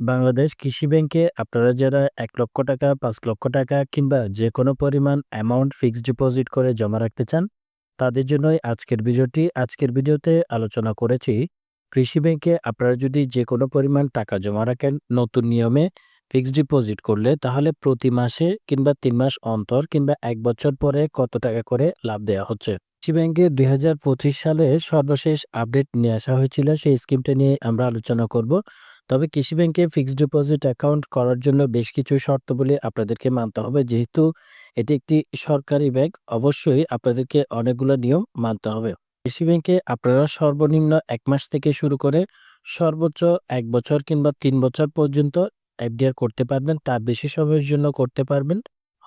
বাংলাদেশ কৃষি ব্যাংকে আপনারা যারা এক লক্ষ টাকা, পাঁচ লক্ষ টাকা কিংবা যে কোনো পরিমাণ অ্যামাউন্ট ফিক্সড ডিপোজিট করে জমা রাখতে চান, তাদের জন্যই আজকের ভিডিওটি, আজকের ভিডিওতে আলোচনা করেছি। কৃষি ব্যাংকে আপনারা যদি যে কোনো পরিমাণ টাকা জমা রাখেন নতুন নিয়মে ফিক্সড ডিপোজিট করলে, তাহলে প্রতি মাসে কিংবা তিন মাস অন্তর কিংবা এক বছর পরে কত টাকা করে লাভ দেওয়া হচ্ছে? কৃষি ব্যাংকে দুই হাজার পঁচিশ সালে সর্বশেষ আপডেট নিয়ে আসা হয়েছিল, সেই স্কিমটা নিয়ে আমরা আলোচনা করব। তবে কৃষি ব্যাংকে ফিক্সড ডিপোজিট অ্যাকাউন্ট করার জন্য বেশ কিছু শর্তাবলী আপনাদেরকে মানতে হবে। যেহেতু এটি একটি সরকারি ব্যাংক, অবশ্যই আপনাদেরকে অনেকগুলো নিয়ম মানতে হবে। কৃষি ব্যাংকে আপনারা সর্বনিম্ন এক মাস থেকে শুরু করে সর্বোচ্চ এক বছর কিংবা তিন বছর পর্যন্ত এফডিআর করতে পারবেন। তার বেশি সময়ের জন্য করতে পারবেন।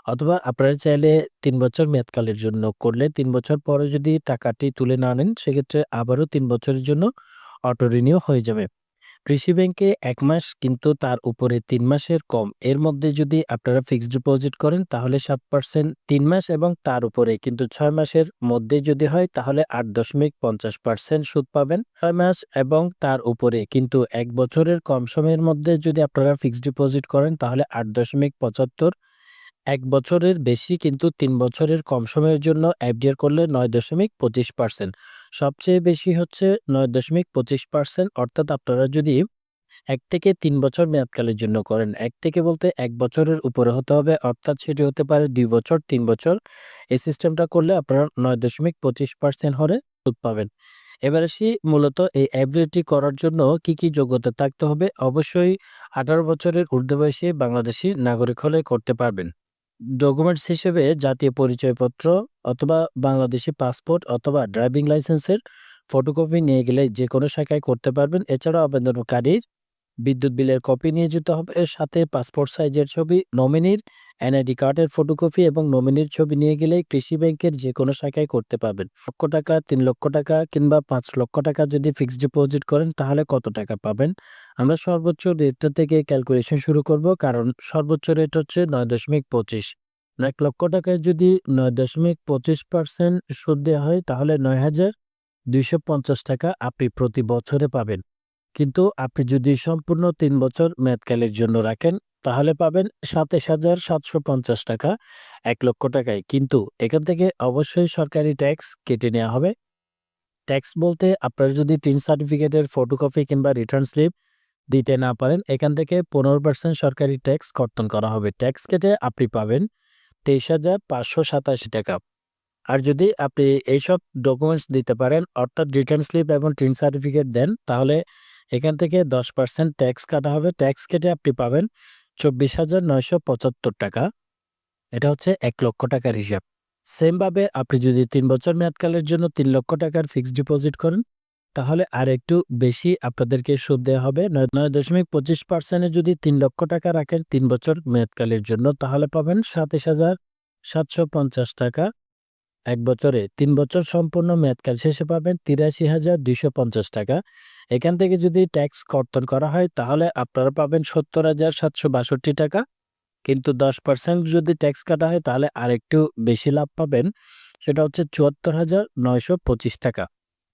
অথবা আপনারা চাইলে তিন বছর মেয়াদকালের জন্য করলে তিন বছর পরে যদি টাকাটি তুলে না নেন, সেক্ষেত্রে আবারও তিন বছরের জন্য অটো রিনিউ হয়ে যাবে। কৃষি ব্যাংকে এক মাস কিন্তু তার উপরে তিন মাসের কম। এর মধ্যে যদি আপনারা ফিক্সড ডিপোজিট করেন, তাহলে সাত পার্সেন্ট তিন মাস এবং তার উপরে কিন্তু ছয় মাসের মধ্যে যদি হয়, তাহলে আট দশমিক পঞ্চাশ পার্সেন্ট সুদ পাবেন। ছয় মাস এবং তার উপরে কিন্তু এক বছরের কম সময়ের মধ্যে যদি আপনারা ফিক্সড ডিপোজিট করেন, তাহলে আট দশমিক পঁচাত্তর এক বছরের বেশি কিন্তু তিন বছরের কম সময়ের জন্য এফডিআর করলে নয় দশমিক পঁচিশ পার্সেন্ট সবচেয়ে বেশি হচ্ছে নয় দশমিক পঁচিশ পার্সেন্ট অর্থাৎ আপনারা যদি এক থেকে তিন বছর মেয়াদকালের জন্য করেন, এক থেকে বলতে এক বছরের উপরে হতে হবে, অর্থাৎ সেটি হতে পারে দুই বছর, তিন বছর। এই সিস্টেমটা করলে আপনারা নয় দশমিক পঁচিশ পার্সেন্ট হরে সুদ পাবেন। এবার আসি মূলত এই অ্যাভরেজটি করার জন্য কি কি যোগ্যতা থাকতে হবে। অবশ্যই আঠারো বছরের ঊর্ধ্ববয়সী বাংলাদেশি নাগরিক হলে করতে পারবেন। ডকুমেন্টস হিসেবে জাতীয় পরিচয়পত্র অথবা বাংলাদেশি পাসপোর্ট অথবা ড্রাইভিং লাইসেন্সের ফটোকপি নিয়ে গেলে যে কোনো শাখায় করতে পারবেন। এছাড়াও আবেদনকারীর বিদ্যুৎ বিলের কপি নিয়ে যেতে হবে। এর সাথে পাসপোর্ট সাইজের ছবি, নমিনির, এনআইডি কার্ডের ফটোকপি এবং নমিনির ছবি নিয়ে গেলে কৃষি ব্যাংকের যে কোনো শাখায় করতে পারবেন। লক্ষ টাকা, তিন লক্ষ টাকা কিংবা পাঁচ লক্ষ টাকা যদি ফিক্সড ডিপোজিট করেন, তাহলে কত টাকা পাবেন? আমরা সর্বোচ্চ রেটটা থেকে ক্যালকুলেশন শুরু করব, কারণ সর্বোচ্চ রেট হচ্ছে নয় দশমিক পঁচিশ। এক লক্ষ টাকায় যদি নয় দশমিক পঁচিশ পার্সেন্ট সুদ দেওয়া হয়, তাহলে নয় হাজার দুইশো পঞ্চাশ টাকা আপনি প্রতি বছরে পাবেন। কিন্তু আপনি যদি সম্পূর্ণ তিন বছর মেয়াদকালের জন্য রাখেন, তাহলে পাবেন সাতাশ হাজার সাতশো পঞ্চাশ টাকা, এক লক্ষ টাকায়। কিন্তু এখান থেকে অবশ্যই সরকারি ট্যাক্স কেটে নেওয়া হবে। ট্যাক্স বলতে আপনার যদি টিন সার্টিফিকেটের ফটোকপি কিংবা রিটার্ন স্লিপ দিতে না পারেন, এখান থেকে পনেরো পার্সেন্ট সরকারি ট্যাক্স কর্তন করা হবে। ট্যাক্স কেটে আপনি পাবেন তেইশ হাজার পাঁচশো সাতাশি টাকা। আর যদি আপনি এইসব ডকুমেন্টস দিতে পারেন, অর্থাৎ রিটার্ন স্লিপ এবং টিন সার্টিফিকেট দেন, তাহলে এখান থেকে দশ পার্সেন্ট ট্যাক্স কাটা হবে। ট্যাক্স কেটে আপনি পাবেন চব্বিশ হাজার নয়শো পঁচাত্তর টাকা। এটা হচ্ছে এক লক্ষ টাকার হিসাব। সেমভাবে আপনি যদি তিন বছর মেয়াদকালের জন্য তিন লক্ষ টাকার ফিক্সড ডিপোজিট করেন, তাহলে আর একটু বেশি আপনাদেরকে সুদ দেওয়া হবে। নয় দশমিক পঁচিশ পার্সেন্টে যদি তিন লক্ষ টাকা রাখেন তিন বছর মেয়াদকালের জন্য, তাহলে পাবেন সাতাশ হাজার সাতশো পঞ্চাশ টাকা। এক বছরে তিন বছর সম্পূর্ণ মেয়াদকাল শেষে পাবেন তিরাশি হাজার দুইশো পঞ্চাশ টাকা। এখান থেকে যদি ট্যাক্স কর্তন করা হয়, তাহলে আপনারা পাবেন সত্তর হাজার সাতশো বাষট্টি টাকা। কিন্তু দশ পার্সেন্ট যদি ট্যাক্স কাটা হয়, তাহলে আরেকটু বেশি লাভ পাবেন। সেটা হচ্ছে চুয়াত্তর হাজার নয়শো পঁচিশ টাকা।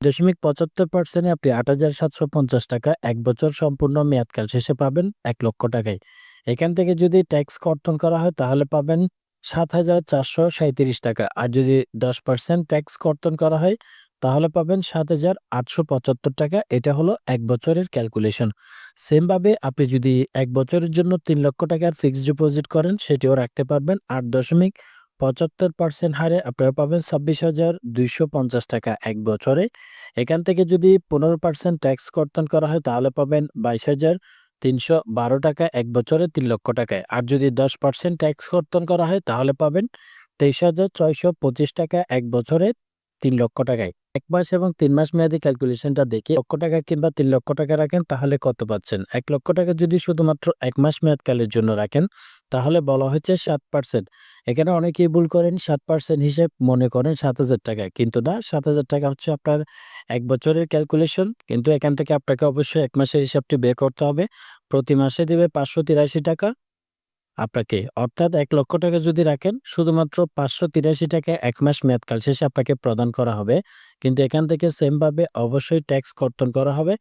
দশমিক পঁচাত্তর পার্সেন্টে আপনি আট হাজার সাতশো পঞ্চাশ টাকা এক বছর সম্পূর্ণ মেয়াদকাল শেষে পাবেন এক লক্ষ টাকায়। এখান থেকে যদি ট্যাক্স কর্তন করা হয়, তাহলে পাবেন সাত হাজার চারশো সাঁত্রিশ টাকা। আর যদি দশ পার্সেন্ট ট্যাক্স কর্তন করা হয়, তাহলে পাবেন সাত হাজার আটশো পঁচাত্তর টাকা। এটা হলো এক বছরের ক্যালকুলেশন। সেমভাবে আপনি যদি এক বছরের জন্য তিন লক্ষ টাকার ফিক্সড ডিপোজিট করেন, সেটিও রাখতে পারবেন। আট দশমিক পঁচাত্তর পার্সেন্ট হারে আপনারা পাবেন ছাব্বিশ হাজার দুইশো পঞ্চাশ টাকা এক বছরে। এখান থেকে যদি পনেরো পার্সেন্ট ট্যাক্স কর্তন করা হয়, তাহলে পাবেন বাইশ হাজার তিনশো বারো টাকা এক বছরে তিন লক্ষ টাকায়। আর যদি দশ পার্সেন্ট ট্যাক্স কর্তন করা হয়, তাহলে পাবেন তেইশ হাজার ছয়শো পঁচিশ টাকা এক বছরে তিন লক্ষ টাকায়। এক মাস এবং তিন মাস মেয়াদি ক্যালকুলেশনটা দেখে লক্ষ টাকা কিংবা তিন লক্ষ টাকা রাখেন, তাহলে কত পাচ্ছেন? এক লক্ষ টাকা যদি শুধুমাত্র এক মাস মেয়াদকালের জন্য রাখেন, তাহলে বলা হয়েছে সাত পার্সেন্ট এখানে অনেকেই ভুল করেন, সাত পার্সেন্ট হিসেব মনে করেন সাত হাজার টাকা। কিন্তু না, সাত হাজার টাকা হচ্ছে আপনার এক বছরের ক্যালকুলেশন কিন্তু এখান থেকে আপনাকে অবশ্যই এক মাসের হিসাবটি বের করতে হবে। প্রতি মাসে দেবে পাঁচশো তিরাশি টাকা আপনাকে। অর্থাৎ এক লক্ষ টাকা যদি রাখেন, শুধুমাত্র পাঁচশো তিরাশি টাকা এক মাস মেয়াদকাল শেষে আপনাকে প্রদান করা হবে। কিন্তু এখান থেকে সেমভাবে অবশ্যই ট্যাক্স কর্তন করা হবে।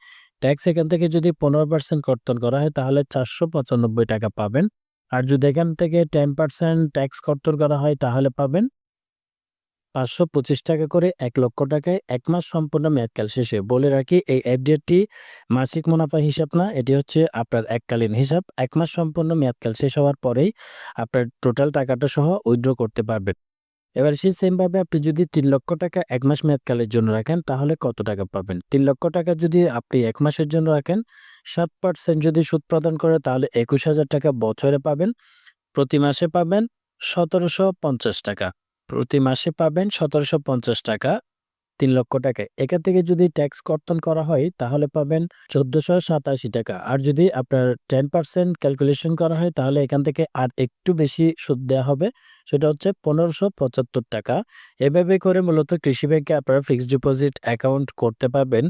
ট্যাক্স এখান থেকে যদি 15% কর্তন করা হয়, তাহলে 495 টাকা পাবেন। আর যদি এখান থেকে 10% ট্যাক্স কর্তন করা হয়, তাহলে পাবেন 525 টাকা করে এক লক্ষ টাকায় এক মাস সম্পূর্ণ মেয়াদকাল শেষে। বলে রাখি এই এফডিআরটি মাসিক মুনাফা হিসাব না, এটি হচ্ছে আপনার এককালীন হিসাব। এক মাস সম্পূর্ণ মেয়াদকাল শেষ হওয়ার পরেই আপনার টোটাল টাকাটা সহ উইথড্র করতে পারবেন। এবার সেই সেমভাবে আপনি যদি তিন লক্ষ টাকা এক মাস মেয়াদকালের জন্য রাখেন তাহলে কত টাকা পাবেন? তিন লক্ষ টাকা যদি আপনি এক মাসের জন্য রাখেন সাত পার্সেন্ট যদি সুদ প্রদান করে তাহলে ২১,০০০ টাকা বছরে পাবেন। প্রতি মাসে পাবেন ১৭৫০ টাকা। প্রতি মাসে পাবেন ১৭৫০ টাকা তিন লক্ষ টাকায়। এখান থেকে যদি ট্যাক্স কর্তন করা হয় তাহলে পাবেন ১৪৮৭ টাকা। আর যদি আপনার 10% ক্যালকুলেশন করা হয় তাহলে এখান থেকে আর একটু বেশি সুদ দেওয়া হবে। সেটা হচ্ছে ১৫৭৫ টাকা। এভাবে করে মূলত কৃষি ব্যাংকে আপনারা ফিক্সড ডিপোজিট অ্যাকাউন্ট করতে পারবেন।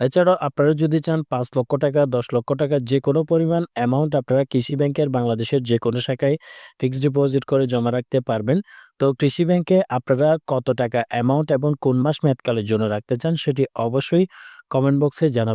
এছাড়াও আপনারা যদি চান পাঁচ লক্ষ টাকা, ১০ লক্ষ টাকা যে কোনো পরিমাণ অ্যামাউন্ট আপনারা কৃষি ব্যাংকের বাংলাদেশের যে কোনো শাখায় ফিক্সড ডিপোজিট করে জমা রাখতে পারবেন। তো কৃষি ব্যাংকে আপনারা কত টাকা অ্যামাউন্ট এবং কোন মাস মেয়াদকালের জন্য রাখতে চান সেটি অবশ্যই কমেন্ট বক্সে জানাবেন।